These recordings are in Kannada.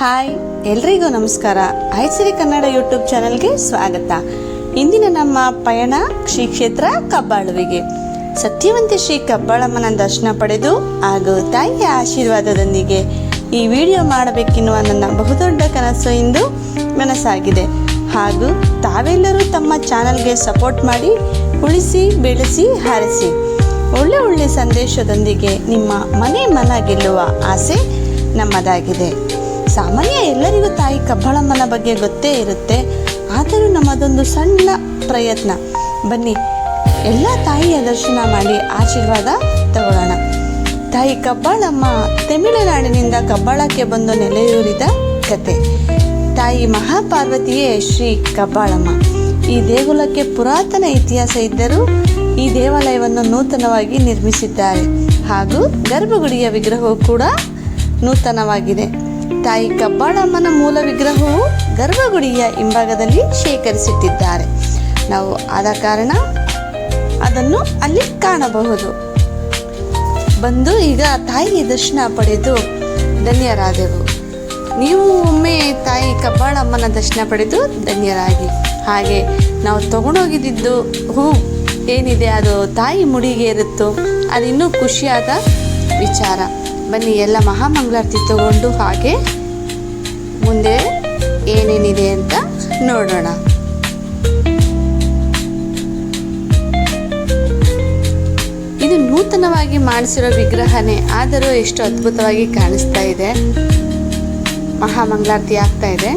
ಹಾಯ್, ಎಲ್ರಿಗೂ ನಮಸ್ಕಾರ. ಐಸಿರಿ ಕನ್ನಡ ಯೂಟ್ಯೂಬ್ ಚಾನಲ್ಗೆ ಸ್ವಾಗತ. ಇಂದಿನ ನಮ್ಮ ಪಯಣ ಶ್ರೀ ಕ್ಷೇತ್ರ ಕಬ್ಬಾಳುವಿಗೆ. ಸತ್ಯವಂತಿ ಶ್ರೀ ಕಬ್ಬಾಳಮ್ಮನ ದರ್ಶನ ಪಡೆದು ಹಾಗೂ ತಾಯಿಯ ಆಶೀರ್ವಾದದೊಂದಿಗೆ ಈ ವಿಡಿಯೋ ಮಾಡಬೇಕೆನ್ನುವ ನನ್ನ ಬಹುದೊಡ್ಡ ಕನಸು ಇಂದು ಮನಸ್ಸಾಗಿದೆ ಹಾಗೂ ತಾವೆಲ್ಲರೂ ತಮ್ಮ ಚಾನಲ್ಗೆ ಸಪೋರ್ಟ್ ಮಾಡಿ, ಉಳಿಸಿ, ಬೆಳೆಸಿ, ಹಾರಿಸಿ. ಒಳ್ಳೆ ಒಳ್ಳೆ ಸಂದೇಶದೊಂದಿಗೆ ನಿಮ್ಮ ಮನೆ ಮನ ಗೆಲ್ಲುವ ಆಸೆ ನಮ್ಮದಾಗಿದೆ. ಸಾಮಾನ್ಯ ಎಲ್ಲರಿಗೂ ತಾಯಿ ಕಬ್ಬಾಳಮ್ಮನ ಬಗ್ಗೆ ಗೊತ್ತೇ ಇರುತ್ತೆ. ಆದರೂ ನಮ್ಮದೊಂದು ಸಣ್ಣ ಪ್ರಯತ್ನ. ಬನ್ನಿ, ಎಲ್ಲ ತಾಯಿಯ ದರ್ಶನ ಮಾಡಿ ಆಶೀರ್ವಾದ ತಗೊಳ್ಳೋಣ. ತಾಯಿ ಕಬ್ಬಾಳಮ್ಮ ತಮಿಳುನಾಡಿನಿಂದ ಕಬ್ಬಾಳಕ್ಕೆ ಬಂದು ನೆಲೆಯೂರಿದ ಕತೆ. ತಾಯಿ ಮಹಾಪಾರ್ವತಿಯೇ ಶ್ರೀ ಕಬ್ಬಾಳಮ್ಮ ಈ ದೇಗುಲಕ್ಕೆ ಪುರಾತನ ಇತಿಹಾಸ ಇದ್ದರೂ ಈ ದೇವಾಲಯವನ್ನು ನೂತನವಾಗಿ ನಿರ್ಮಿಸಿದ್ದಾರೆ. ಹಾಗೂ ಗರ್ಭಗುಡಿಯ ವಿಗ್ರಹವು ಕೂಡ ನೂತನವಾಗಿದೆ. ತಾಯಿ ಕಬ್ಬಾಳಮ್ಮನ ಮೂಲ ವಿಗ್ರಹವು ಗರ್ಭಗುಡಿಯ ಹಿಂಭಾಗದಲ್ಲಿ ಶೇಖರಿಸುತ್ತಿದ್ದಾರೆ. ನಾವು ಆದ ಕಾರಣ ಅದನ್ನು ಅಲ್ಲಿ ಕಾಣಬಹುದು. ಬಂದು ಈಗ ತಾಯಿ ದರ್ಶನ ಪಡೆದು ಧನ್ಯರಾದೆವು. ನೀವು ಒಮ್ಮೆ ತಾಯಿ ಕಬ್ಬಾಳಮ್ಮನ ದರ್ಶನ ಪಡೆದು ಧನ್ಯರಾಗಿ. ಹಾಗೆ ನಾವು ತಗೊಂಡೋಗಿದ್ದು ಹೂ ಏನಿದೆ ಅದು ತಾಯಿ ಮುಡಿಗೆ ಇರುತ್ತೋ ಅದಿನ್ನೂ ಖುಷಿಯಾದ ವಿಚಾರ. ಬನ್ನಿ, ಎಲ್ಲ ಮಹಾಮಂಗಳಾರತಿ ತಗೊಂಡು ಹಾಗೆ ಮುಂದೆ ಏನೇನಿದೆ ಅಂತ ನೋಡೋಣ. ಇದು ನೂತನವಾಗಿ ಮಾಡಿಸಿರೋ ವಿಗ್ರಹನೇ, ಆದರೂ ಎಷ್ಟು ಅದ್ಭುತವಾಗಿ ಕಾಣಿಸ್ತಾ ಇದೆ. ಮಹಾಮಂಗಳಾರತಿ ಆಗ್ತಾ ಇದೆ.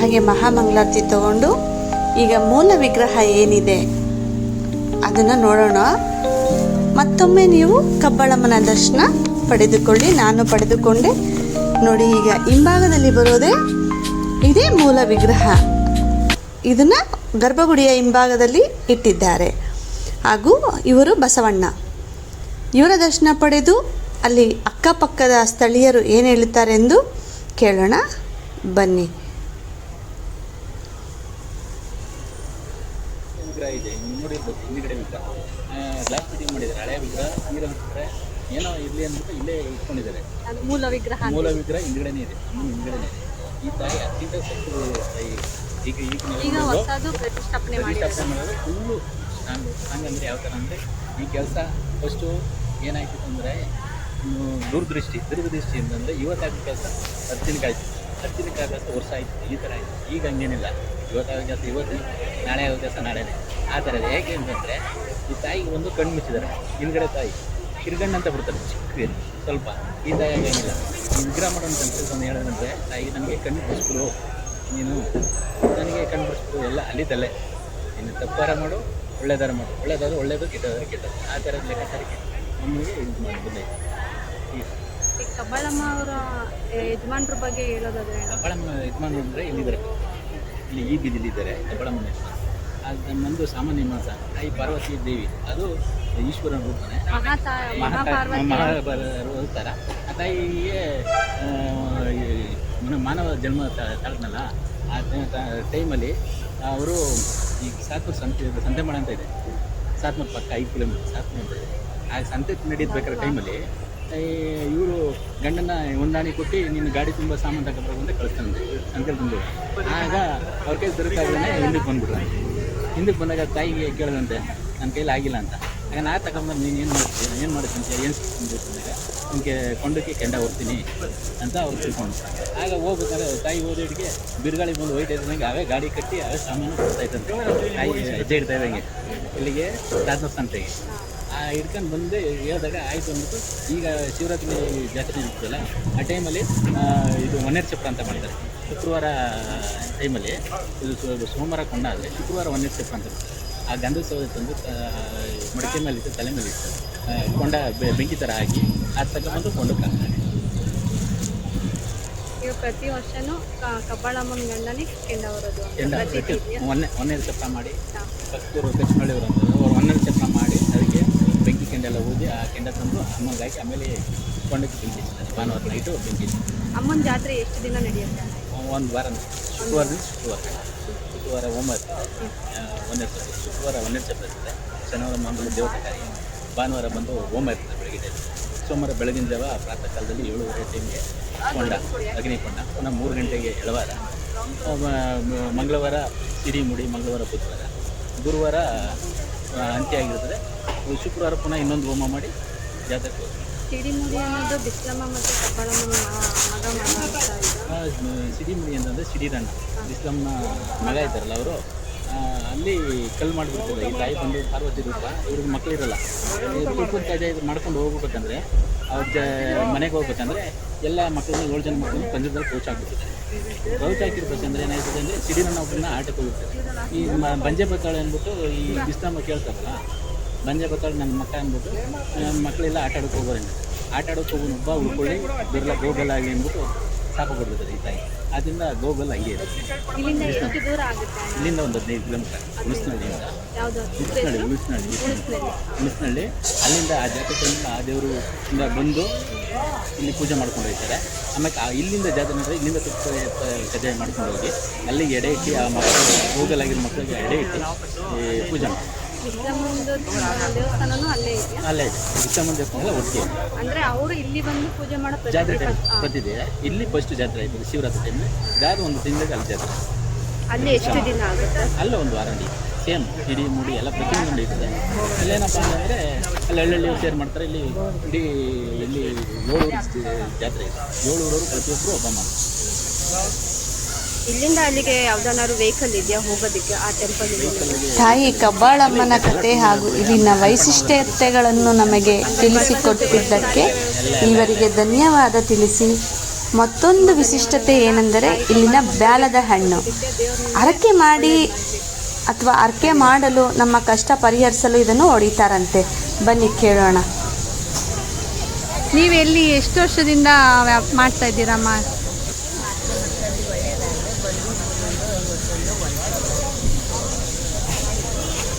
ಹಾಗೆ ಮಹಾಮಂಗಳಾರತಿ ತಗೊಂಡು ಈಗ ಮೂಲ ವಿಗ್ರಹ ಏನಿದೆ ಅದನ್ನು ನೋಡೋಣ. ಮತ್ತೊಮ್ಮೆ ನೀವು ಕಬ್ಬಳಮ್ಮನ ದರ್ಶನ ಪಡೆದುಕೊಳ್ಳಿ, ನಾನು ಪಡೆದುಕೊಂಡೆ. ನೋಡಿ ಈಗ ಹಿಂಭಾಗದಲ್ಲಿ ಬರೋದೇ ಇದೇ ಮೂಲ ವಿಗ್ರಹ. ಇದನ್ನ ಗರ್ಭಗುಡಿಯ ಹಿಂಭಾಗದಲ್ಲಿ ಇಟ್ಟಿದ್ದಾರೆ. ಹಾಗೂ ಇವರು ಬಸವಣ್ಣ. ಇವರ ದರ್ಶನ ಪಡೆದು ಅಲ್ಲಿ ಅಕ್ಕಪಕ್ಕದ ಸ್ಥಳೀಯರು ಏನು ಹೇಳುತ್ತಾರೆ ಎಂದು ಕೇಳೋಣ. ಬನ್ನಿ ವಿಗ್ರಹ ಇದೆ ನೀವು ನೋಡಿರ್ಬೇಕು ಹಿಂದ್ಗಡೆ ವಿಗ್ರಹ ಗ್ಲಾಸ್ ಫಿಟ್ಟಿಂಗ್ ಮಾಡಿದ್ದಾರೆ ಹಳೆ ವಿಗ್ರಹ ಏನೋ ಇಲ್ಲಿ ಅಂದ್ಬಿಟ್ಟು ಇಲ್ಲೇ ಇಟ್ಕೊಂಡಿದ್ದಾರೆ. ಮೂಲ ವಿಗ್ರಹ ಮೂಲ ವಿಗ್ರಹ ಹಿಂದ್ಗಡೆನೇ ಇದೆ. ಹಿಂದ್ಗಡೆನೇ ಇದೆ. ಈ ತಾಯಿ ಅತ್ಯಂತ ಶಕ್ತಿ ತಾಯಿ. ಈಗ ಈಗ ಈಗ ಹೊಸದು ಪ್ರತಿಷ್ಠಾಪನೆ ಪ್ರತಿಷ್ಠಾಪನೆ ಮಾಡೋದು ಫುಲ್ಲು ಹಂಗಂದ್ರೆ ಯಾವ ಥರ ಅಂದರೆ ಈ ಕೆಲಸ ಫಸ್ಟು ಏನಾಯ್ತು ಅಂದರೆ ದೂರದೃಷ್ಟಿ ದೀರ್ಘದೃಷ್ಟಿ ಅಂತಂದರೆ ಇವತ್ತಾಗಿದ್ದ ಕೆಲಸ ಹತ್ತು ದಿನಕ್ಕೆ ಆಯಿತು ಹತ್ತು ವರ್ಷ ಆಯಿತು. ಈ ಥರ ಆಯಿತು. ಈಗ ಹಂಗೇನಿಲ್ಲ. ಇವತ್ತಾಗೋ ಕೆಲಸ ಇವತ್ತು ನಾಳೆ ಆಗೋ ಕೆಲಸ ನಾಳೆನೇ. ಆ ಥರ ಹೇಗೆ ಅಂತಂದರೆ ಈ ತಾಯಿಗೆ ಒಂದು ಕಣ್ಣು ಮುಚ್ಚಿದ್ದಾರೆ. ಹಿಂದ್ಗಡೆ ತಾಯಿ. ಕಿರ್ಗಣ್ಣು ಅಂತ ಬಿಡ್ತಾರೆ ಚಿಕ್ಕ ಸ್ವಲ್ಪ ಈ ತಾಯಿ ಹಂಗೇನಿಲ್ಲ ನಿಗ್ರಹ ವಿಗ್ರಹ ಅಂತ ಕೆಲಸ ಹೇಳೋದಂದರೆ ತಾಯಿ ನನಗೆ ಕಣ್ಣು ಬಿಡಿಸ್ಬಿಡು ನೀನು ನನಗೆ ಕಣ್ಣು ಬಿಡಿಸ್ಬಿಡು ಎಲ್ಲ ಅಲ್ಲಿದ್ದಲ್ಲೇ. ನೀನು ತಪ್ಪಾರ ಮಾಡು ಒಳ್ಳೆದಾರ ಮಾಡು. ಒಳ್ಳೇದಾದ್ರೆ ಒಳ್ಳೇದು ಕೆಟ್ಟದಾದ್ರೆ ಕೆಟ್ಟದ್ದು ಆ ಥರದ ಲೆಕ್ಕಾಚಾರಕ್ಕೆ ನಮಗೆ ಇದು ಮಾಡಿ ಬಂದೈತೆ ಈ ಕಬ್ಬಾಳಮ್ಮ ಅವರ ಯಜಮಾನ್ರ ಬಗ್ಗೆ ಹೇಳೋದಾದ್ರೆ ಕಬ್ಬಳಮ್ಮ ಯಜಮಾನ್ರು ಅಂದರೆ ಇಲ್ಲಿದ್ದಾರೆ. ಇಲ್ಲಿ ಈ ಬೀದಿಲಿದ್ದಾರೆ ಕಬ್ಬಾಳಮ್ಮನ ಯಜಮಾನ ಅದು ನಮ್ಮದು ಸಾಮಾನ್ಯ ಮಾಸ ತಾಯಿ ಪಾರ್ವತಿ ದೇವಿ. ಅದು ಈಶ್ವರನ ರೂಪನೇ ಮಹಾಭಾರತ ಆ ತಾಯಿಗೆ ಮಾನವ ಜನ್ಮ ತ- ತಾಳ್ದ್ನಲ್ಲ? ಆ ಟೈಮಲ್ಲಿ ಅವರು ಈ ಸಾತ್ಮೂರು ಸಂತೆ ಸಂತೆ ಮಾಡ ಅಂತ ಇದೆ. ಸಾತ್ಮೂರು ಪಕ್ಕ ಐದು ಕಿಲೋಮೀಟರ್ ಸಾತ್ಮೂರು ಅಂತ ಇದೆ. ಆ ಸಂತೆ ನಡೀಬೇಕಾದ್ರೆ ಟೈಮಲ್ಲಿ ಇವರು ಗಂಡನ ಹೊಂದಾಣಿ ಕೊಟ್ಟು ನಿನ್ನ ಗಾಡಿ ತುಂಬ ಸಾಮಾನು ತಗೊಂಡ್ಬರ್ಬೇಕು ಅಂತ ಕಳಿಸ್ತಾನೆ ಸಂತೆಲಿ ತಂದು ಆಗ ಅವ್ರ ಕೈ ದೊರಕಾಗಲೇ ಹಿಂದಕ್ಕೆ ಬಂದ್ಬಿಟ್ರು. ಹಿಂದಕ್ಕೆ ಬಂದಾಗ ತಾಯಿಗೆ ಕೇಳಿದಂತೆ ನನ್ನ ಕೈಲಿ ಆಗಿಲ್ಲ ಅಂತ. ಆಗ ನಾ ತಗೊಂಬಂದು ನೀನು ಏನು ಮಾಡ್ತೀನಿ ಏನು ಮಾಡ್ತೀನಿ ಏನು ಸಿಗ್ತೀನಿ ನಿಮಗೆ ಕೊಂಡಕ್ಕೆ ಕೆಂಡ ಹೋಗ್ತೀನಿ ಅಂತ ಅವ್ರು ತಿಳ್ಕೊಂಡು ಆಗ ಹೋಗ್ಬೇಕಾದ್ರೆ ತಾಯಿ ಓದಿಡಿಗೆ ಬಿರುಗಾಳಿ ಬಂದು ಹೋಯ್ತಾ ಇದ್ದಂಗೆ ಅವೇ ಗಾಡಿ ಕಟ್ಟಿ ಅವೇ ಸಾಮಾನು ಕೊಡ್ತಾ ಇದ್ದಂತೆ ತಾಯಿ ಹೆಜ್ಜೆ ಇಡ್ತಾ ಇದ್ದಂಗೆ ಇಲ್ಲಿಗೆ ರಾಜನ ಸಂತೆಗೆ ಆ ಹಿಡ್ಕೊಂಡು ಬಂದು ಹೇಳಿದಾಗ ಆಯಿತು ಅಂದ್ಬಿಟ್ಟು ಈಗ ಶಿವರಾತ್ರಿ ಜಾತ್ರೆ ಇರ್ತದಲ್ಲ ಆ ಟೈಮಲ್ಲಿ ಇದು ಒನ್ನೇರ್ ಚಪ್ಪ ಅಂತ ಮಾಡ್ತಾರೆ ಶುಕ್ರವಾರ ಟೈಮಲ್ಲಿ ಇದು ಸೋಮವಾರ ಕೊಂಡಾದರೆ ಶುಕ್ರವಾರ ಒನ್ನೇರ್ ಚಪ್ಪ ಅಂತ ಮಾಡ್ತಾರೆ. ಆ ಗಂಧದ ಸೌದೆ ತಂದು ಮಡಿಕೆ ಮೇಲೆ ಇಟ್ಟು ತಲೆ ಮೇಲೆ ಇಟ್ಟು ಕೊಂಡ ಬೆಂಕಿ ಥರ ಹಾಕಿ ಅದು ತಗೊಂಡು ಕೊಂಡಕ್ಕೆ ಕಾಣ್ತಾನೆ ಈಗ ಪ್ರತಿ ವರ್ಷನೂ ಕಬ್ಬಾಳಮ್ಮನ ಗಂಡನೇ ಕೆಂಡ ಬರೋದು ಕೆಂಡ ಒನ್ನೆ ಒನ್ನೇರು ಚಪ್ರ ಮಾಡಿ. ಕಸ್ತೂರು ಕಚ್ನಳ್ಳಿಯವರು ಅಂತ ಅವ್ರು ಒನ್ನೇರು ಚಪ್ರ ಮಾಡಿ ಅದಕ್ಕೆ ಬೆಂಕಿ ಕೆಂಡೆಲ್ಲ ಊದಿ ಆ ಕೆಂಡ ತಂದು ಅಮ್ಮಂಗೆ ಹಾಕಿ ಆಮೇಲೆ ಕೊಂಡಕ್ಕೆ ಬೆಂಕಿ ಭಾನುವಾರ ನೈಟು ಬೆಂಕಿ ಅಮ್ಮನ ಜಾತ್ರೆ ಎಷ್ಟು ದಿನ ನಡೆಯುತ್ತೆ? ಒಂದು ವಾರ ಶುಕ್ರವಾರದಿಂದ ಶುಕ್ರವಾರ. ಶುಕ್ರವಾರ ಹೋಮ ಒಂದನೇ ಸಭೆ ಶುಕ್ರವಾರ ಒಂದನೇ ಸಭೆ ಇರ್ತದೆ ಶನಿವಾರ ಮಂಗಳ ದೇವತೆ ಕಾರ್ಯ ಭಾನುವಾರ ಬಂದು ಹೋಮ ಇರ್ತದೆ ಬೆಳಗ್ಗೆ ಸೋಮವಾರ ಬೆಳಗಿನ ಜಾವ ಪ್ರಾತಃ ಕಾಲದಲ್ಲಿ ಏಳುವರೆ ಟೈಮ್ಗೆ ಕೊಂಡ ಅಗ್ನಿಕೊಂಡ ಪುನಃ ಮೂರು ಗಂಟೆಗೆ ಎಳವಾರ. ಮಂಗಳವಾರ ಸಿಡಿ ಮುಡಿ, ಮಂಗಳವಾರ ಬುಧವಾರ. ಗುರುವಾರ ಅಂತ್ಯ ಆಗಿರ್ತದೆ. ಶುಕ್ರವಾರ ಪುನಃ ಇನ್ನೊಂದು ಹೋಮ ಮಾಡಿ ಜಾತ್ರೆ ಹೋಗ್ತೀವಿ. ಸಿಡಿಮುಡಿ ಅನ್ನೋದು ಬಿಸ್ಲಮ್ಮ ಮತ್ತು ಕಬ್ಬಳಮ್ಮನ ಮಗ ಮಾಡ್ತಾ ಇದು ಆ, ಸಿಡಿ ಮುಡಿ ಅಂತಂದರೆ ಸಿಡಿರಣ್ಣ ಬಿಸ್ಲಮ್ಮನ ಮಗ ಇದ್ದಾರಲ್ಲ ಅವರು. ಅಲ್ಲಿ ಕಲ್ಲು ಮಾಡಿಬಿಡ್ತಾರೆ ಈ ತಾಯಿ ಬಂದು ಪಾರ್ವತಿ ರೂಪ ಇವ್ರಿಗೆ ಮಕ್ಕಳಿರಲ್ಲ ತುಪ್ಪದ ತಾಜ ಇದು ಮಾಡ್ಕೊಂಡು ಹೋಗ್ಬೇಕಂದ್ರೆ ಅವ್ರ ಜ ಮನೆಗೆ ಹೋಗ್ಬೇಕಂದ್ರೆ ಎಲ್ಲ ಮಕ್ಕಳನ್ನ ಏಳು ಜನ ಮಕ್ಕಳನ್ನ ಪಂಜರದಲ್ಲಿ ಕೋಚ್ ಹಾಕ್ಬಿಡ್ತಾರೆ. ಕೌಚ್ ಹಾಕಿರ್ಬೇಕಂದ್ರೆ ಏನಾಯ್ತದೆ ಅಂದರೆ ಸಿಡಿನ ಒಬ್ಬರನ್ನ ಆಟಕ್ಕೆ ಹೋಗ್ಬಿಡ್ತಾರೆ ಈ ಬಂಜೆ ಬತ್ತಾಳೆ ಅಂದ್ಬಿಟ್ಟು ಈ ಬಿಸ್ಲಮ್ಮ ಕೇಳ್ತಾರಲ್ಲ ಬಂಜೆ ಬರ್ತಾಳೆ ನನ್ನ ಮಕ್ಕ ಅಂದ್ಬಿಟ್ಟು ನನ್ನ ಮಕ್ಕಳೆಲ್ಲ ಆಟ ಆಡೋಕೆ ಹೋಗೋರಿಂದ ಆಟ ಆಡೋಕೆ ಹೋಗೋನು ಒಬ್ಬ ಉಳ್ಕೊಳ್ಳಿ ಬಿರ್ಲ ಗೋಗಲ್ ಆಗಲಿ ಅಂದ್ಬಿಟ್ಟು ಸಾಕಾಗ್ಬಿಡ್ತಾರೆ ಈ ತಾಯಿ. ಅದರಿಂದ ಗೋಗಲ್ ಹಂಗೆ ಇದೆ. ಇಲ್ಲಿಂದ ಒಂದು ಹದಿನೈದು ಕಿಲೋಮೀಟರ್ ಉಳಿಸ್ನಳ್ಳಿಯಿಂದ. ಉಳಿಸ್ನಳ್ಳಿ ಉಳಿಸ್ನಳ್ಳಿ? ಉಳಿಸ್ನಳ್ಳಿ. ಅಲ್ಲಿಂದ ಆ ಜಾತ್ರೆ ಟೈಮಿಂದ ಆ ದೇವರು ಇಂದ ಬಂದು ಇಲ್ಲಿ ಪೂಜೆ ಮಾಡ್ಕೊಂಡು ಹೋಗ್ತಾರೆ. ಆಮೇಲೆ ಆ ಇಲ್ಲಿಂದ ಜಾತ್ರೆ ಅಂದರೆ ಇಲ್ಲಿಂದ ತುಪ್ಪೆ ಕಜಾಯ ಮಾಡ್ಕೊಂಡು ಹೋಗಿ ಅಲ್ಲಿಗೆ ಎಡೆ ಇಟ್ಟು ಆ ಮಕ್ಕಳು ಹೋಗಲಾಗಿರೋ ಮಕ್ಕಳಿಗೆ ಎಡೆ ಇಟ್ಟು ಪೂಜೆ ಮಾಡಿ ಬಿಸ್ಲಮ್ಮಂದು ದೇವಸ್ಥಾನನೂ ಅಲ್ಲೇ ಇದೆಯಾ? ಅಲ್ಲೇ ಇದೆ. ಇಷ್ಟಮಂದ ದೇವಸ್ಥಾನ ಒಟ್ಟಿಗೆ ಅಂದ್ರೆ ಅವರು ಇಲ್ಲಿ ಬಂದು ಪೂಜೆ ಮಾಡೋ ಜಾತ್ರೆ ಟೈಮ್ ಬರ್ತಿದೆ ಇಲ್ಲಿ ಫಸ್ಟ್ ಜಾತ್ರೆ ಆಯ್ತದೆ ಶಿವರಾತ್ರಿ ಟೈಮ್ ಯಾರು ಒಂದು ತಿಂಗಳಿಗೆ ಅಲ್ಲಿ ಜಾತ್ರೆ. ಅಲ್ಲಿ ಎಷ್ಟು ದಿನ ಆಗುತ್ತೆ? ಅಲ್ಲ ಒಂದು ವಾರ ನಡಿ ಸೇಮ್ ಇಡೀ ಮುಡಿ ಎಲ್ಲ ಪ್ರತಿಯೊಂದು ನಡೀತದೆ ಇಲ್ಲೇನಪ್ಪ ಅಂತಂದರೆ ಅಲ್ಲಿ ಹಳ್ಳಿ ಸೇರ್ ಮಾಡ್ತಾರೆ. ಇಲ್ಲಿ ಇಡೀ ಇಲ್ಲಿ ಏಳು ಊರು ಜಾತ್ರೆ ಇದೆ. ಏಳು ಊರವರು ಪ್ರತಿಯೊಬ್ಬರು ಹಬ್ಬ ಮಾಡ್ತಾರೆ. ಇಲ್ಲಿಂದ ಅಲ್ಲಿಗೆ ಯಾವ್ದಾದ್ರು ವೆಹಿಕಲ್ ಇದೆಯಾ ಹೋಗೋದಕ್ಕೆ ಆ ಟೆಂಪಲ್ ತಾಯಿ ಕಬ್ಬಾಳಮ್ಮನ ಕತೆ ಹಾಗೂ ಇಲ್ಲಿನ ವೈಶಿಷ್ಟ್ಯತೆಗಳನ್ನು ನಮಗೆ ತಿಳಿಸಿಕೊಟ್ಟಿದ್ದಕ್ಕೆ ಇವರಿಗೆ ಧನ್ಯವಾದ ತಿಳಿಸಿ. ಮತ್ತೊಂದು ವಿಶಿಷ್ಟತೆ ಏನೆಂದರೆ ಇಲ್ಲಿನ ಬ್ಯಾಲದ ಹಣ್ಣು. ಅರಕೆ ಮಾಡಿ ಅಥವಾ ಅರಕೆ ಮಾಡಲು ನಮ್ಮ ಕಷ್ಟ ಪರಿಹರಿಸಲು ಇದನ್ನು ಹೊಡಿತಾರಂತೆ. ಬನ್ನಿ ಕೇಳೋಣ. ನೀವೆಲ್ಲಿ ಎಷ್ಟು ವರ್ಷದಿಂದ ಮಾಡ್ತಾ ಇದ್ದೀರಮ್ಮ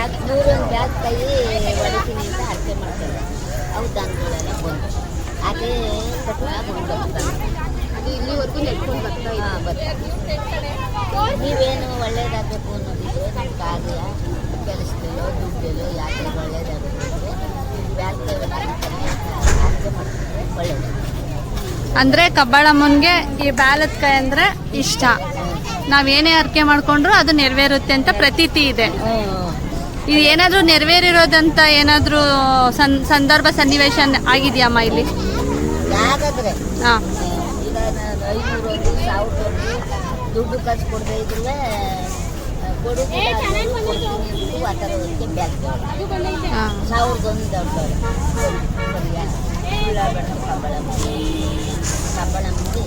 ಬ್ಯಾಗ್ ಮೂರೊಂದು ಬ್ಯಾಗ್ ಕೈ ಹೊಡಿತೀನಿ ಅಂತ ಅರ್ಥ ಮಾಡ್ತಾರೆ. ಅವು ದಾನಗಳೆಲ್ಲ ಬಂದು. ಅದೇ ಬರ್ತಾರೆ. ಅದು ಇಲ್ಲಿವರೆಗೂ ನೆಡ್ಕೊಂಡು ಬರ್ತಾ ಹಾಂ ಬರ್ತಾರೆ ನೀವೇನು ಒಳ್ಳೇದಾಗಬೇಕು ಅನ್ನೋದಿದ್ರೆ ನಮ್ಮ ಕಾರ್ಯ ಕೆಲಸದಲ್ಲೋ ದುಡ್ಡಲ್ಲೋ ಯಾಕೆ ಒಳ್ಳೇದಾಗಬೇಕು ಅಂದರೆ ಬ್ಯಾಗ್ ಅರ್ಥ ಮಾಡ್ತಾರೆ. ಒಳ್ಳೇದು ಅಂದ್ರೆ ಕಬ್ಬಾಳಮ್ಮನ್ಗೆ ಈ ಬ್ಯಾಲದ ಕೈ ಅಂದ್ರೆ ಇಷ್ಟ. ನಾವೇನೇ ಅರ್ಕೆ ಮಾಡ್ಕೊಂಡ್ರು ಅದು ನೆರವೇರುತ್ತೆ ಅಂತ ಪ್ರತೀತಿ ಇದೆ. ಇದು ಏನಾದರೂ ನೆರವೇರಿರೋದಂತ ಏನಾದರೂ ಸನ್ ಸಂದರ್ಭ ಸನ್ನಿವೇಶ ಆಗಿದೆಯಮ್ಮ ಇಲ್ಲಿ? ಹಾಂ. ದುಡ್ಡು ಖರ್ಚು ಕೊಡದೆ ಇದ್ರೆ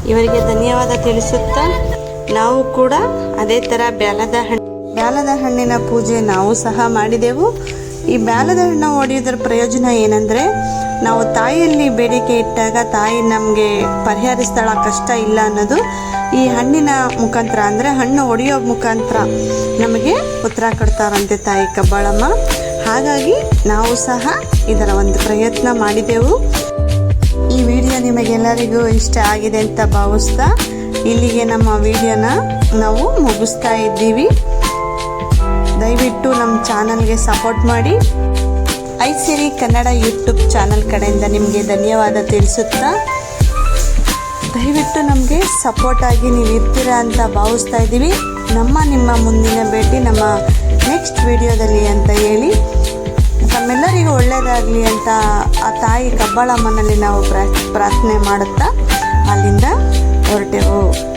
ಇವರಿಗೆ ಧನ್ಯವಾದ ತಿಳಿಸುತ್ತಾ ನಾವು ಕೂಡ ಅದೇ ಥರ ಬೆಲದ ಹಣ್ಣು ಬ್ಯಾಲದ ಹಣ್ಣಿನ ಪೂಜೆ ನಾವು ಸಹ ಮಾಡಿದೆವು. ಈ ಬ್ಯಾಲದ ಹಣ್ಣು ಹೊಡೆಯೋದ್ರ ಪ್ರಯೋಜನ ಏನಂದರೆ, ನಾವು ತಾಯಿಯಲ್ಲಿ ಬೇಡಿಕೆ ಇಟ್ಟಾಗ ತಾಯಿ ನಮಗೆ ಪರಿಹರಿಸ್ತಾಳ ಕಷ್ಟ ಇಲ್ಲ ಅನ್ನೋದು ಈ ಹಣ್ಣಿನ ಮುಖಾಂತರ. ಅಂದರೆ ಹಣ್ಣು ಒಡೆಯೋ ಮುಖಾಂತರ ನಮಗೆ ಉತ್ತರ ಕೊಡ್ತಾರಂತೆ ತಾಯಿ ಕಬ್ಬಾಳಮ್ಮ. ಹಾಗಾಗಿ ನಾವು ಸಹ ಇದರ ಒಂದು ಪ್ರಯತ್ನ ಮಾಡಿದೆವು. ಈ ವಿಡಿಯೋ ನಿಮಗೆಲ್ಲರಿಗೂ ಇಷ್ಟ ಆಗಿದೆ ಅಂತ ಭಾವಿಸ್ತಾ ಇಲ್ಲಿಗೆ ನಮ್ಮ ವಿಡಿಯೋನ ನಾವು ಮುಗಿಸ್ತಾ ಇದ್ದೀವಿ. ದಯವಿಟ್ಟು ನಮ್ಮ ಚಾನಲ್ಗೆ ಸಪೋರ್ಟ್ ಮಾಡಿ. ಐಸಿರಿ ಕನ್ನಡ ಯೂಟ್ಯೂಬ್ ಚಾನಲ್ ಕಡೆಯಿಂದ ನಿಮಗೆ ಧನ್ಯವಾದ ತಿಳಿಸುತ್ತಾ. ದಯವಿಟ್ಟು ನಮಗೆ ಸಪೋರ್ಟ್ ಆಗಿ ನೀವು ಇರ್ತೀರಾ ಅಂತ ಭಾವಿಸ್ತಾ ಇದ್ದೀವಿ. ನಮ್ಮ ನಿಮ್ಮ ಮುಂದಿನ ಭೇಟಿ ನಮ್ಮ ನೆಕ್ಸ್ಟ್ ವಿಡಿಯೋದಲ್ಲಿ ಅಂತ ಹೇಳಿ. ನಮ್ಮೆಲ್ಲರಿಗೂ ಒಳ್ಳೆಯದಾಗಲಿ ಅಂತ ಆ ತಾಯಿ ಕಬ್ಬಾಳಮ್ಮನಲ್ಲಿ ನಾವು ಪ್ರಾ ಪ್ರಾರ್ಥನೆ ಮಾಡುತ್ತಾ. ಅಲ್ಲಿಂದ ಹೊರಟೆವು.